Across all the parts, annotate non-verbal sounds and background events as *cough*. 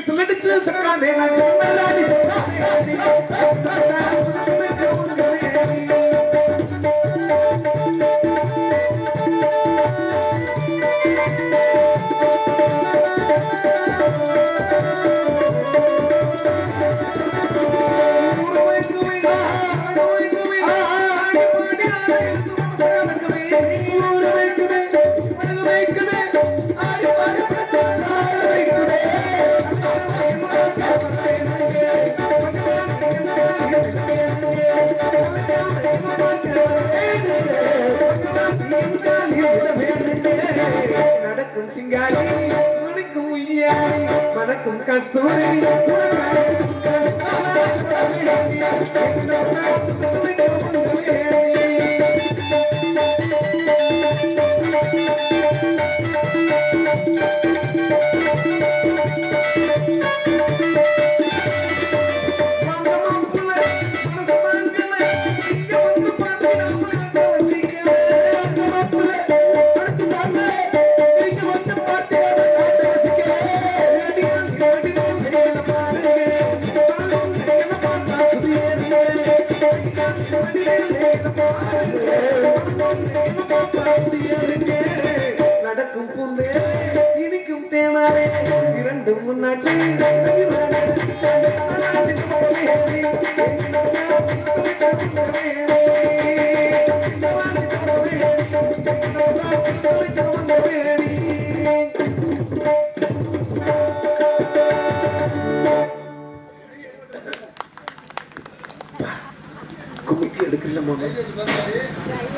பிசுலடிச்சு சக்காதே நான் சொன்னலாடி நடக்கும் சிங்காரி மணக்கும் உய்யாரி மணக்கும் கஸ்தூரி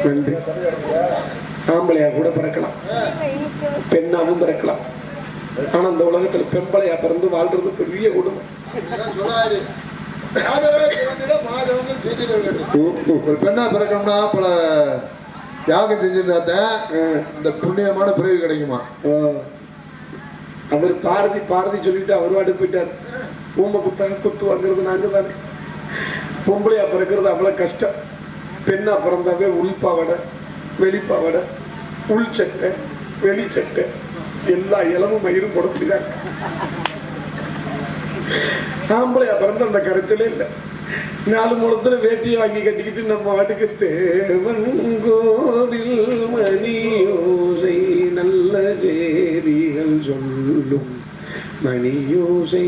நன்றி. ஆம்பளையா கூட பிறக்கலாம். பெண்ணாவும் பிறக்கலாம். ஆனா இந்த உலகத்துல பெம்பளையா பிறந்து வாழ்றது பெரிய கொடுமை ம், ம். ஒரு பெண்ணா பிறக்கணும்னா பல தியாகம் செஞ்சிருந்தாத்தான் இந்த புண்ணியமான பிறவி கிடைக்குமா. அவர் பாரதி பாரதி சொல்லிட்டு அவர் வாட்டு போயிட்டார். ஊமை குத்தாக குத்து வாங்குறது நாங்க தானே பொம்பளையா பிறக்கிறது அவ்வளவு கஷ்டம். பெண்ணா பிறந்தாவே உள்பாவடை வெளிப்பாவடை உள் சட்டை வெளி சட்டை எல்லா இளமும் மயிரும் கொடுத்துட்டாங்க ஆம்பளையா பிறந்த அந்த கரைச்சலே இல்லை. நாலு முழத்துல வேட்டியை வாங்கி கட்டிக்கிட்டு நம்ம வாட்டுக்கு தேவன் கோவில் மணியோசை நல்ல செய்திகள் சொல்லும். மணியோசை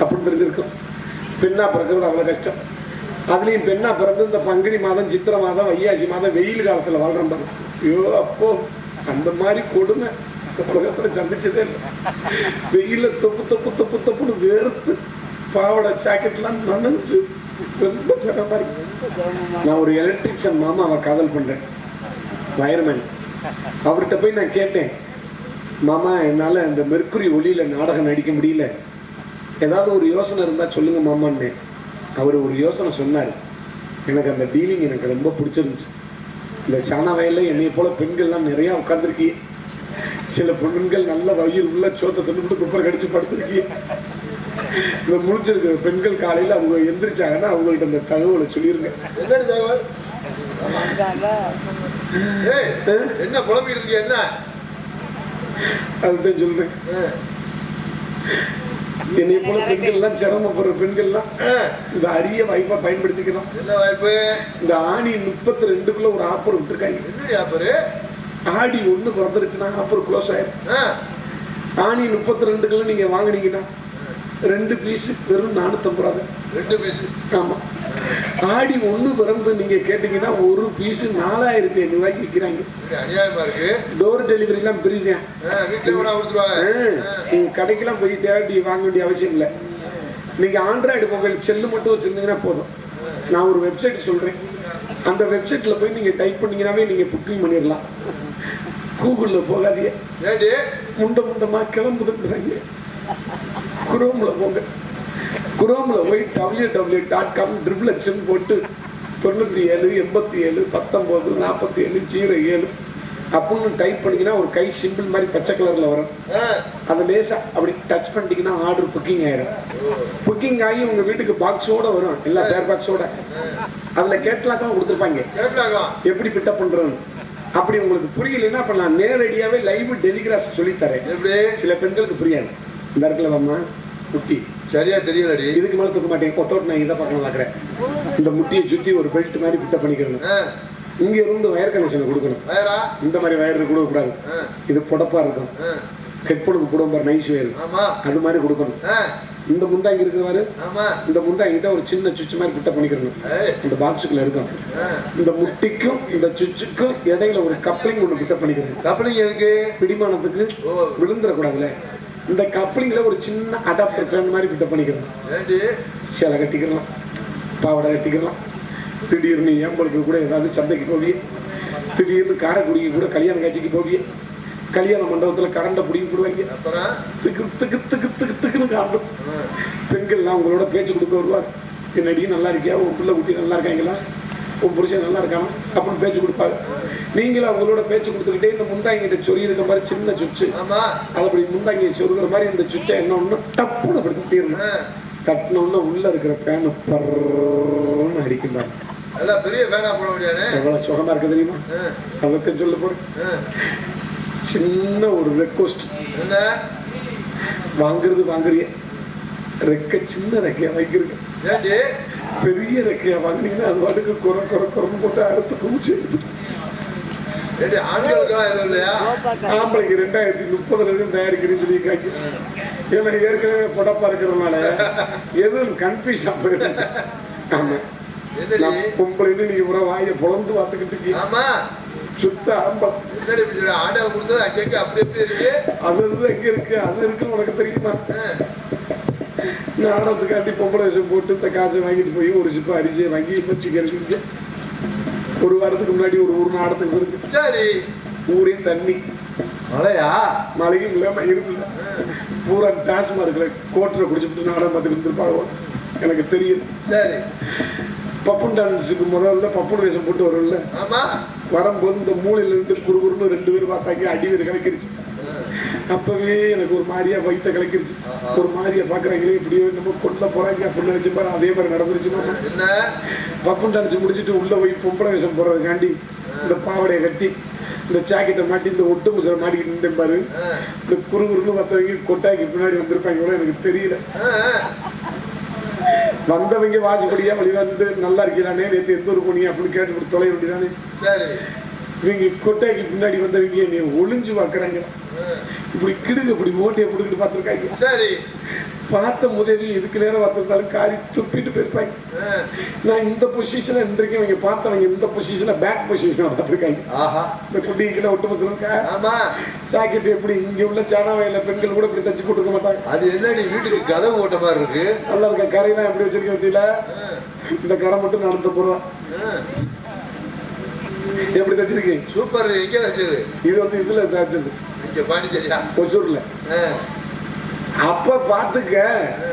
அப்படின்னு தெரிஞ்சிருக்கோம். பெண்ணா பிறக்கிறது அவ்வளவு கஷ்டம். அதுலயும் பெண்ணா பிறந்து இந்த பங்குனி மாதம் சித்திரை மாதம் வையாசி மாதம் வெயில் காலத்துல வாழ்றோம் ஐயோ அப்போ அந்த மாதிரி கொடுமை உலகத்துல சந்திச்சதே இல்லை. வெயில தொப்பு தொப்பு தொப்பு தொப்புன்னு வேர்த்து பாவாடை ஜாக்கெட்லாம் நனைஞ்சு ரொம்ப சிரமமா இருக்கு. நான் ஒரு எலக்ட்ரிஷியன் மாமாவை காதல் பண்றேன். வயர்மேன் அவர்கிட்ட போய் நான் கேட்டேன் மாமா என்னால இந்த மெர்க்குரி ஒளியில நாடகம் நடிக்க முடியல. ஏதாவது ஒரு யோசனை இருந்தா சொல்லுங்க மாமான்னு. அவர் ஒரு யோசனை சொன்னார். எனக்கு அந்த டீலிங் எனக்கு ரொம்ப பிடிச்சிருந்துச்சு. இந்த சாணா வயல்ல என்னைய போல பெண்கள்லாம் நிறைய உட்காந்துருக்கீங்க சில பெண்கள் நல்ல வயிறு உள்ள சோத்தை தின்னுட்டு குப்பரை கடிச்சு படுத்திருக்கீங்க இந்த முடிச்சிருக்கிற பெண்கள் காலையில அவங்க எந்திரிச்சாங்கன்னா அவங்கள்ட்ட அந்த தகவலை சொல்லிருங்க. என்ன குழம்பிட்டு இருக்கிய என்ன? அதுதான் சொல்றேன். என்னைய போல பெண்கள்லாம் சிரமப்படுற பெண்கள்லாம் இந்த அரிய வாய்ப்பா பயன்படுத்திக்கலாம் என்ன வாய்ப்பு? இந்த ஆணி முப்பத்தி ரெண்டுக்குள்ள ஒரு ஆஃபர் விட்டுருக்காங்க. என்னடி ஆப்பரு? ஆடி ஒண்ணு பிறந்துருச்சுன்னா ஆஃபர் க்ளோஸ் ஆயிரும். ஆணி முப்பத்தி ரெண்டுக்குள்ள நீங்க வாங்குனீங்கன்னா ரெண்டு பீஸ் வெறும் நானூத்தம்பது ரூபா தான். ரெண்டு பீஸ் ஆமா. ஆடி ஒண்ணு பிறந்து நீங்க கேட்டீங்கன்னா ஒரு பீஸ் நாலாயிரத்தி ஐநூறு ரூபாய்க்கு விற்கிறாங்க டோர் டெலிவரி எல்லாம் பிரிதான் நீங்க கடைக்கெல்லாம் போய் தேடி வாங்க வேண்டிய அவசியம் இல்லை. நீங்க ஆண்ட்ராய்டு மொபைல் செல்லு மட்டும் வச்சிருந்தீங்கன்னா போதும். நான் ஒரு வெப்சைட் சொல்றேன். அந்த வெப்சைட்ல போய் நீங்க டைப் பண்ணீங்கன்னாவே நீங்க புக்கிங் பண்ணிடலாம். கூகுள்ல போகாதீங்க. முண்ட முண்டமா கிளம்புதுன்றாங்க. குரோம்ல போங்க. குரோம்ல போய் W W dot com triple X N போட்டு தொண்ணூத்தி ஏழு எண்பத்தி ஏழு பத்தொன்பது நாற்பத்தி ஏழு ஜீரோ ஏழு அப்படின்னு டைப் பண்ணீங்கன்னா ஒரு கை சிம்பிள் மாதிரி பச்சை கலர்ல வரும். அதை லேசா அப்படி டச் பண்ணிட்டீங்கன்னா ஆர்டர் புக்கிங் ஆயிரும். புக்கிங் ஆகி உங்க வீட்டுக்கு பாக்ஸோட வரும். எல்லா பேர் பாக்ஸோட அதுல கேட்லாக்கெல்லாம் கொடுத்துருப்பாங்க? எப்படி பிட்டப் பண்றதுன்னு. அப்படி உங்களுக்கு புரியலைன்னா அப்ப நான் நேரடியாவே லைவ் டெலிகிராஸ் சொல்லி தரேன். எப்படி? சில பெண்களுக்கு புரியாது. இந்த இடத்துல வாம்மா முட்டி சரியா தெரியலடி. இதுக்கு மேல தூக்க மாட்டேன். கொத்தோட்டு நான் இதை பார்க்கணும் பார்க்குறேன் இந்த முட்டியை சுத்தி ஒரு பெல்ட் மாதிரி பிட்டப் பண்ணிக்கிறேன் ஆ, இங்க இருந்து வயர் கனெக்ஷன் கொடுக்கணும். இந்த மாதிரி வயர் கொடுக்க கூடாது. இது புடப்பா இருக்கும். ஹெட்போனுக்கு போடும் பாரு நைஸ் வயர் ஆமா. அது மாதிரி கொடுக்கணும். இந்த முந்தாங்கி இருக்கிறவாரு ஆமா. இந்த முந்தாங்கிட்ட ஒரு சின்ன சுவிட்ச் மாதிரி பிட்டப் பண்ணிக்கிறணும் இந்த பாக்ஸுக்குள்ள இருக்கும். இந்த முட்டிக்கும் இந்த சுவிட்சுக்கும் இடையில ஒரு கப்ளிங் ஒன்று பிட்டப் பண்ணிக்கிறணும் கப்பலிங் எதுக்கு? பிடிமானத்துக்கு ஓ. இந்த கப்ளிங்ல ஒரு சின்ன அடாப்டர் ஃபேன் மாதிரி பிட்டப் பண்ணிக்கிறணும் ஏண்டி? சேலை கட்டிக்கிறலாம் பாவாடை கட்டிக்கிறலாம். திடீர்னு ஏம்பலுக்கு கூட ஏதாவது சந்தைக்கு போவியே திடீர்னு காரைக்குடிக்கு கூட கல்யாண காட்சிக்கு போவியே கல்யாண மண்டபத்துல கரண்டை பிடிங்கி போடுவாங்க. அப்புறம்? திக்கு திக்கு திக்கு திக்கு திக்குன்னு காட்டும் பெண்கள்லாம் உங்களோட பேச்சு கொடுக்க வருவார் என்னடி நல்லா இருக்கியா? உன் பிள்ளை குட்டி நல்லா இருக்காங்களா? உன் புருஷன் நல்லா இருக்கானா. அப்படின்னு பேச்சு கொடுப்பாங்க நீங்களும் அவங்களோட பேச்சு கொடுத்துக்கிட்டே இந்த முந்தாங்கிட்ட சொல்லி இருக்க மாதிரி சின்ன சுச்சு. ஆமா. அது அப்படி முந்தாங்கியை சொருகிற மாதிரி இந்த சுச்சை என்ன ஒண்ணு டப்புன்னு அப்படி தட்டிடணும் ஆ, தட்டினோம்னா உள்ள இருக்கிற பேனு பர்ன்னு அடிக்கும் நல்லா பெரிய ஃபேனா போட முடியாது. எவ்வளவு சுகமா இருக்கு தெரியுமா? அவத்தை சொல்ல போறேன். சின்ன ஒரு ரெக்வஸ்ட் வாங்குறது வாங்குறிய. ரெக்க சின்ன ரெக்கையா வைக்கிறது ஏண்டி? பெரிய ரெக்கையா வாங்குனீங்கன்னா அது பாட்டுக்கு குறை குறை குறை போட்டு அறுத்து குமிச்சு ஆம்பளைக்கு ரெண்டாயிரத்தி முப்பதுல இருந்து தயாரிக்கிறேன்னு சொல்லியிருக்காங்க. ஏன்னா ஏற்கனவே புடப்பா இருக்கிறதுனால எதுவும் கன்ஃபியூஸ் போயிடும் ஆமா. பொம்பளைன்னு நீங்க பூரா வாயை பொழந்து பார்த்துக்கிட்டு. ஆமா. சுத்த? ஆண்டவன் கொடுத்தது அங்கங்க அப்படி எப்படி இருக்கு. அது எங்க இருக்கு? அது இருக்குன்னு உனக்கு தெரியுமா? நாடகத்துக்காண்டி பொம்பளை வேஷம் போட்டு இந்த காசை வாங்கிட்டு போய் ஒரு சிப்ப அரிசியை வாங்கி வச்சுக்கிறதுக்கு ஒரு வாரத்துக்கு முன்னாடி ஒரு ஊர் நாடகத்துக்கு இருக்கு சரி. ஊரே தண்ணி. மழையா? மழையும் இல்லாம இருப்பில்ல பூரா டாஸ்மார்க்ல கோட்டரை குடிச்சுட்டு நாடகம் பார்த்துட்டு இருந்திருப்பாங்க எனக்கு தெரியும். சரி. பப்புன் டான்ஸுக்கு முதல்ல பப்புன் வேஷம் போட்டு வரும்ல. ஆமா. வரும்போது இந்த மூலையில இருந்து குறுகுறுன்னு ரெண்டு பேரும் பார்த்தாங்க அடி வேறு கலக்கிருச்சு. அப்பவே எனக்கு ஒரு மாதிரியா வயித்த கலக்கிருச்சு. ஒரு மாதிரியா பாக்குறாங்களே இப்படியோ நம்ம கொல்ல போறாங்க அப்படின்னு நினைச்சு பாரு அதே மாதிரி நடந்துருச்சு என்ன? பப்புன் டான்ஸ் முடிச்சுட்டு உள்ள போய் பொம்பளை வேஷம் போடுறதுக்காண்டி இந்த பாவாடையை கட்டி இந்த ஜாக்கெட்டை மாட்டி இந்த ஒட்டு முசலை மாட்டிக்கிட்டு பாரு. இந்த குறுகுறுன்னு மற்றவங்க கொட்டாய்க்கு பின்னாடி வந்திருப்பாங்க கூட எனக்கு தெரியல. வந்தவங்க வாசிப்படியா வழி வந்து நல்லா இருக்கீங்களானே நேற்று எந்த ஒரு போனீங்க? அப்படின்னு கேட்டு தொலை வேண்டியதானே இவங்க கொட்டைக்கு பின்னாடி வந்தவங்க நீ ஒளிஞ்சு பார்க்கறாங்க இப்படி கிடுங்க இப்படி ஓட்டியை பிடிக்கிட்டு பார்த்துருக்காங்க. சரி. பார்த்த முதவி இதுக்கு நேரம் பார்த்திருந்தாலும் காரி துப்பிட்டு போயிருப்பாங்க. நான் இந்த பொசிஷன்ல இன்றைக்கு இவங்க பார்த்தவங்க இந்த பொசிஷன்ல பேக் பொசிஷனை பார்த்துருக்காங்க. ஆஹா. இந்த குட்டிகளை ஒட்டுமொத்தம் ஆமா. ஜாக்கெட் எப்படி இங்க உள்ள சானா வயல பெண்கள் கூட இப்படி தச்சு போட்டுக்க மாட்டாங்க. அது என்னடி வீட்டுக்கு கதவு ஓட்ட மாதிரி இருக்கு? நல்லா இருக்க? கரையெல்லாம் எப்படி வச்சிருக்க பத்தியில இந்த கரை மட்டும் நடந்து ஆ, எப்படி தச்சிருக்கீங்க சூப்பர் எங்க வச்சது இது வந்து இதுல தச்சது. இங்க பாண்டிச்சேரியா. ஒசூர்ல. அப்ப பாத்துக்க. ஆ.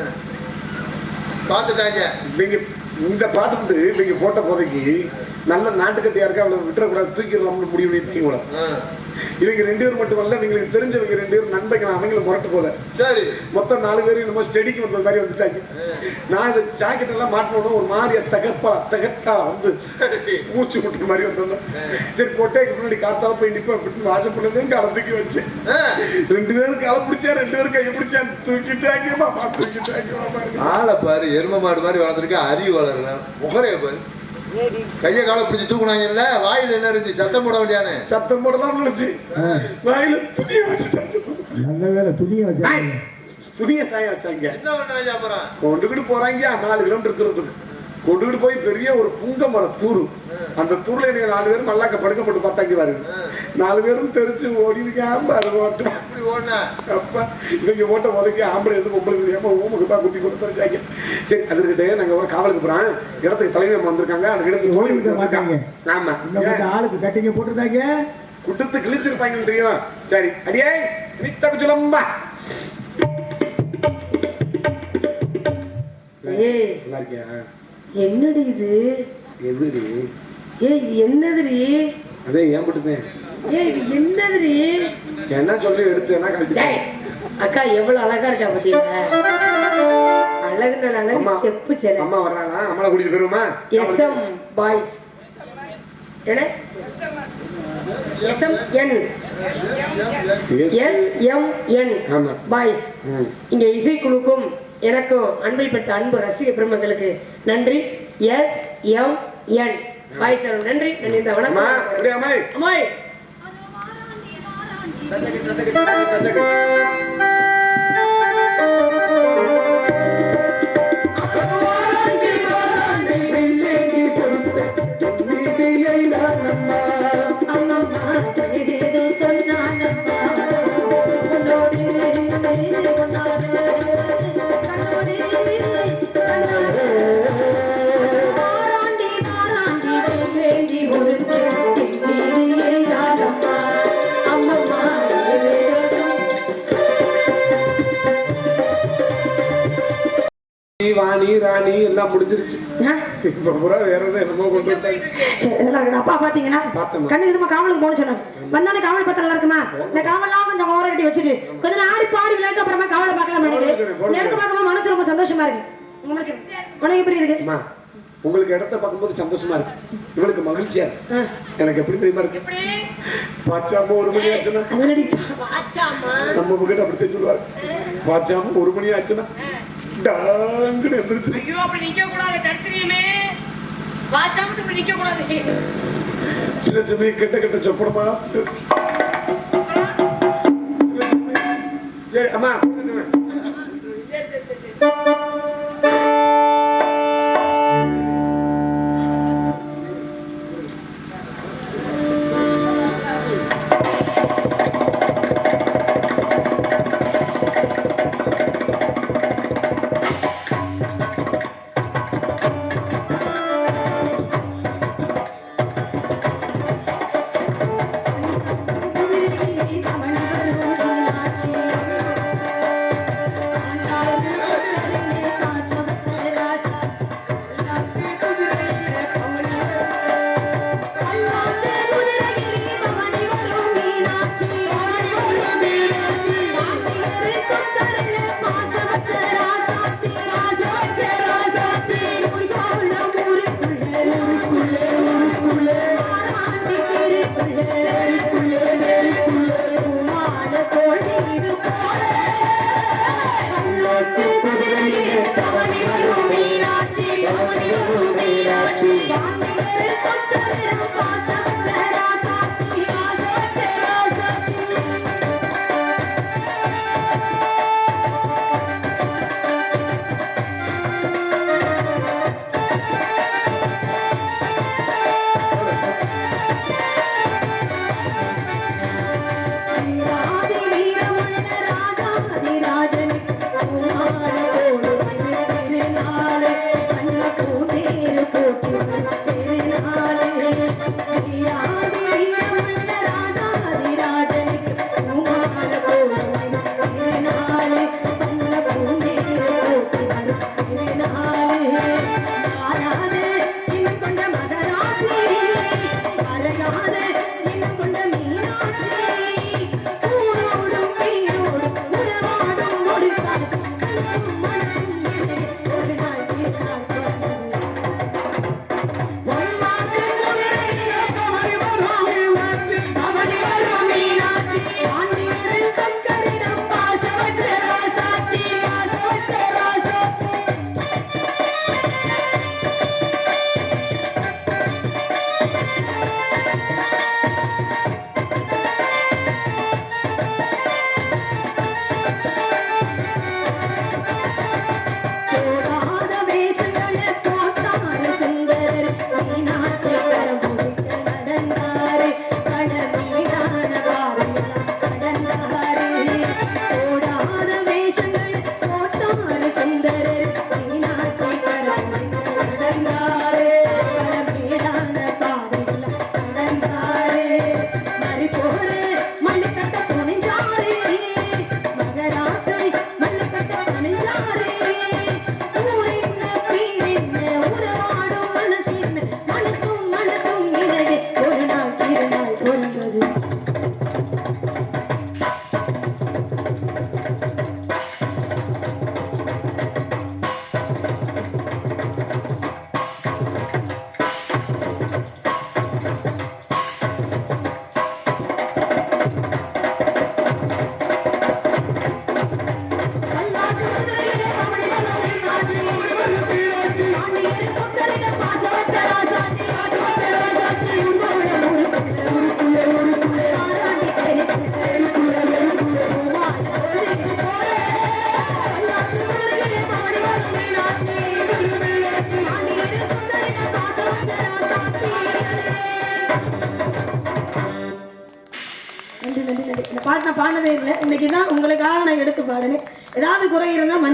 பார்த்துட்டாங்க இவங்க இந்த பார்த்துட்டு இவங்க போட்ட போதைக்கு நல்ல நாட்டுக்கட்டியா இருக்கா அவளை விட்டுறக்கூடாது தூக்கிடலாம்னு முடிவு பண்ணிட்டு கூட ஆ, இவங்க ரெண்டு பேர் மட்டும் இல்ல இவங்களுக்கு தெரிஞ்சவங்க ரெண்டு பேரும் நண்பர்கள் அவங்களை முரட்டு போத சரி. மொத்தம் நாலு பேரும் நம்ம ஸ்டடிக்கு வந்த மாதிரி வந்துட்டாங்க. நான் இந்த ஜாக்கெட் எல்லாம் மாட்டணும் ஒரு மாதிரியா தகப்பா தகட்டா வந்து மூச்சு முட்டுற மாதிரி வந்தோம் சரி கொட்டைக்கு முன்னாடி காத்தால போய் நிப்ப அப்படின்னு வாசப்பள்ளதே களத்துக்கு வச்சு ஆ, ரெண்டு பேரும் களை பிடிச்சா ரெண்டு பேரும் கையை பிடிச்சா தூக்கிட்டாங்க தூக்கிட்டாங்க ஆளை பாரு எரும மாடு மாதிரி வளர்ந்துருக்க அறிவு வளரணும் முகரைய பாரு. கையை காலை பிடிச்சி தூக்குனாங்கல்ல வாயில என்ன இருந்துச்சு? சத்தம் போட வேண்டியானே? சத்தம் போடலாம் நினைச்சு வாயில துணியை வச்சுட்டாங்க நல்ல வேலை துணியை வச்சாங்க துணியை தாய வச்சாங்க. என்ன பண்ணாங்க அப்புறம் கொண்டுகிட்டு போறாங்க நாலு கிலோமீட்டர் தூரத்துக்கு. கொண்டுகிட்டு போய் பெரிய ஒரு புங்க மரம் தூரு அந்த தூர்ல எனக்கு நாலு பேரும் மல்லாக்க படுக்க போட்டு பார்த்தாங்க பாரு நாலு பேரும் தெரிச்சு ஓடிருக்க பாரு ஓட்டம் இப்படி ஓடின? அப்பா இவங்க ஓட்ட உதக்கி ஆம்பளை எது பொம்பளை தெரியாம ஊமுக்கு தான் குத்தி கொண்டு தெரிஞ்சாங்க. சரி அது இருக்கட்டே நாங்க ஒரு காவலுக்கு போறோம். இடத்துக்கு தலைமை வந்திருக்காங்க. அந்த இடத்துக்கு ஓடி சொல்லி இருக்க மாட்டாங்க. ஆமா. ஆளுக்கு கட்டிங்க போட்டிருந்தாங்க குட்டத்து கிழிச்சிருப்பாங்க தெரியும்? சரி அடியே நித்த குஜலம்பா. ஏய். நல்லா இருக்கியா? என்னடி இது? எதுடி? ஏய் இது என்னதுடி? அதே ஏன் போட்டுதேன் ஏய் இது என்னதுடி? என்ன சொல்லி எடுத்து என்ன டேய் கழிச்சு அக்கா எவ்வளவு அழகா இருக்கா பாத்தீங்களா? அழகு நல்ல அம்மா. அழகு செப்பு செல. அம்மா வர்றாங்க அம்மாவை கூட்டிட்டு போயிருமா எஸ்எம் பாய்ஸ். என்ன? S M N. S M N. Boys. இங்க இசைக்குழுக்கும் எனக்கும் அன்பை பெற்ற அன்பு ரசிக பெருமக்களுக்கு நன்றி. எஸ் எம் என் பாய்ஸ் நன்றி. நன்றி. இந்த வணக்கம். அம்மாய். அம்மாய். சத்தக்கு, சத்தக்கு, ராணி எல்லாம் முடிஞ்சிருச்சு? இப்ப பூரா வேற எதுவும் என்னமோ கொண்டு வந்தாங்க. அப்பா பாத்தீங்களா? பார்த்தேம்மா. கண்ணு இதுமா காவலுக்கு போன சொன்னாங்க வந்தானே காவல் பார்த்தா நல்லா இருக்குமா? இந்த காவல்லாம் கொஞ்சம் ஓர கட்டி வச்சுட்டு. கொஞ்ச நேரம் ஆடி பாடி விளையாட்டு அப்புறமா காவலை பார்க்கலாம். எடுத்து பார்க்கும்போது மனசு ரொம்ப சந்தோஷமா இருக்கு. உனக்கு எப்படி? இருக்கு? அம்மா உங்களுக்கு இடத்த பார்க்கும்போது சந்தோஷமா இருக்கு. இவளுக்கு மகிழ்ச்சியா. எனக்கு எப்படி தெரியுமா இருக்கு? பாச்சாம ஒரு மணி ஆச்சுன்னா. நம்ம கிட்ட அப்படித்தான் சொல்லுவாரு பாச்சாம ஒரு மணி ஆச்சுன்னா. டாங்குன்னு எந்திரிச்சு. ஐயோ அப்படி நிக்க கூடாது தடுத்துறியுமே வாச்சாமத்து இப்படி நிக்க கூடாது சில சமயம் கெட்ட கெட்ட சரி அம்மா no. *laughs*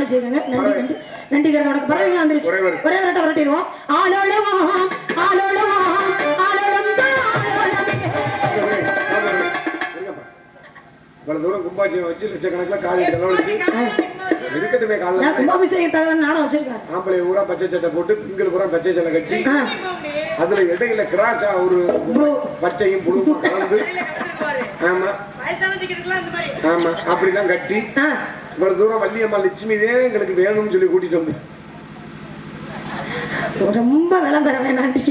மன்னிச்சுக்கோங்க நன்றி நன்றி. நன்றி கிடந்த பறவைகள் வந்துருச்சு. ஒரே விரட்ட விரட்டிடுவோம். ஆலோலமா ஆலோலமா ஆலோலம் சாலோலமே. இவ்வளவு தூரம் கும்பாட்சியம் வச்சு லட்சக்கணக்கில் காலை செலவழிச்சு இருக்கட்டுமே நான் காலைல கும்பாபிஷேகத்தாக நானும் வச்சிருக்கேன். ஆம்பளை பூரா பச்சை சட்டை போட்டு பெண்கள் பூரா பச்சை சட்டை கட்டி அதுல இடையில கிராச்சா ஒரு ப்ளூ. பச்சையும் புழுமா கலந்து ஆமா. வயசானதுக்குலாம் இந்த மாதிரி. ஆமா. அப்படிலாம் கட்டி இவ்வளவு தூரம் வள்ளியம்மா லட்சுமிதே எங்களுக்கு வேணும்னு சொல்லி கூட்டிட்டு வந்து ரொம்ப விளம்பரம் வேணாண்டி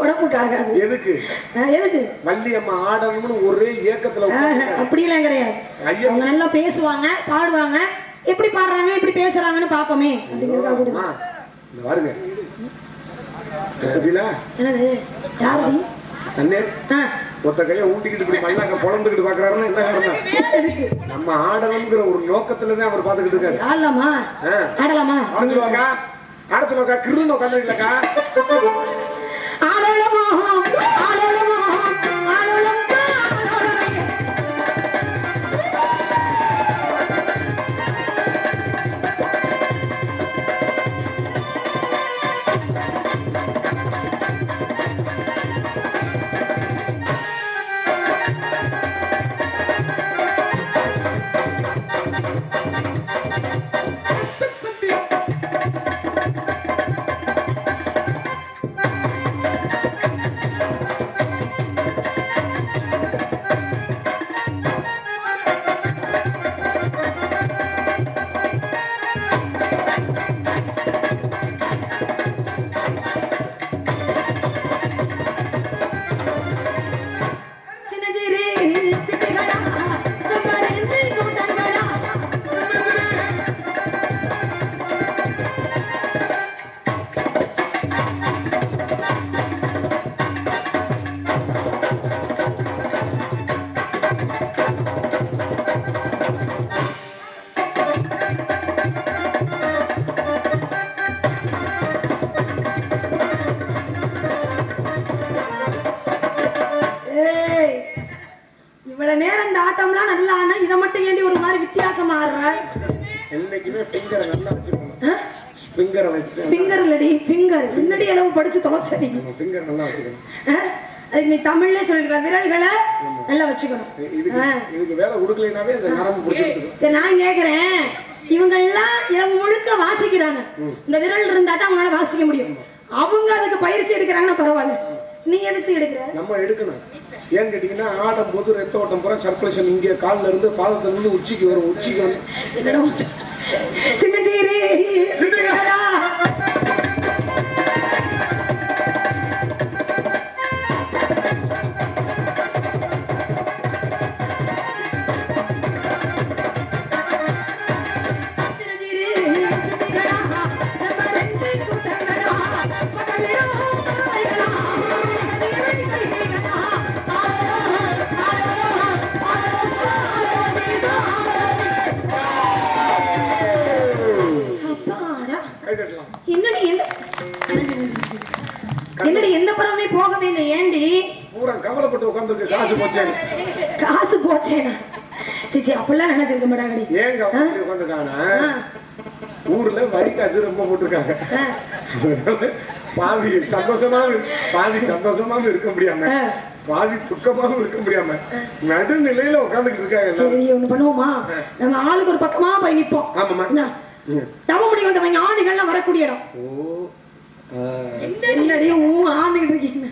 உடம்புக்காக. எதுக்கு? எதுக்கு? வள்ளியம்மா ஆடணும்னு ஒரே உட்கார்ந்துட்டாங்க. அப்படியெல்லாம் கிடையாது. ஐயா. அவங்க நல்லா பேசுவாங்க பாடுவாங்க. எப்படி பாடுறாங்க எப்படி பேசுறாங்கன்னு பாப்போமே அப்படிங்கிறதா அம்மா, இந்த பாருங்க? என்னது? யாரு அண்ணே ஒத்த கையை ஊட்டிக்கிட்டு இப்படி மல்லாக்க பொழந்துக்கிட்டு பாக்குறாருன்னா என்ன காரணம்? நம்ம ஆடணுங்கிற ஒரு நோக்கத்துல தான் அவர் பாத்துக்கிட்டு இருக்காரு. ஆடலாமா. ஆடலாமா? ஆடச்சுவாக்கா ஆடச்சுவாக்கா கிருன்னு உட்காந்துருக்கா வச்சுக்கணும். ஆ? அதுக்கு நீ தமிழ்ல சொல்லிருக்க விரல்களை நல்லா வச்சுக்கணும். சரி நான் கேக்குறேன். இவங்க எல்லாம் இரவு முழுக்க வாசிக்கிறாங்க. இந்த விரல் இருந்தா தான் அவங்களால வாசிக்க முடியும். அவங்க அதுக்கு பயிற்சி எடுக்கிறாங்கன்னா பரவாயில்ல. நீ எதுக்கு எடுக்கிற? நம்ம எடுக்கணும். ஏன்னு கேட்டீங்கன்னா ஆடும் போது ரத்த ஓட்டம் பூரா சர்க்குலேஷன் இங்கே கால்ல இருந்து பாதத்துல இருந்து உச்சிக்கு வரும். உச்சிக்கு வந்து என்னடா காசு ரொம்ப போட்டிருக்காங்க. அதனால பாதி சந்தோஷமாவும் பாதி சந்தோஷமாவும் இருக்க முடியாம. பாதி துக்கமாவும் இருக்க முடியாம நடுநிலையில உட்காந்துக்கிட்டு இருக்காங்க. சரி ஒண்ணு பண்ணுவோமா? நம்ம ஆளுக்கு ஒரு பக்கமா போய் நிப்போம். ஆமாம்மா. என்ன? ம். தவமுடி வந்தவங்க ஆணுகள்லாம் வரக்கூடிய இடம். ஓ ஆ, என்னடி? ஊ ஆண்டுகிட்டு இருக்கீங்க.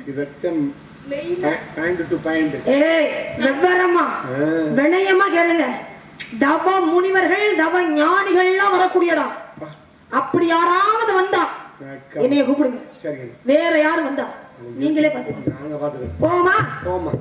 ஆ. வினயமா கேளுங்க. தவ முனிவர்கள் தவ ஞானிகள்லாம் வரக்கூடிய இடம் அப்படி யாராவது வந்தா என்னைய கூப்பிடுங்க. வேற யாரும் வந்தா? நீங்களே பாத்துக்கோங்க போமா போமா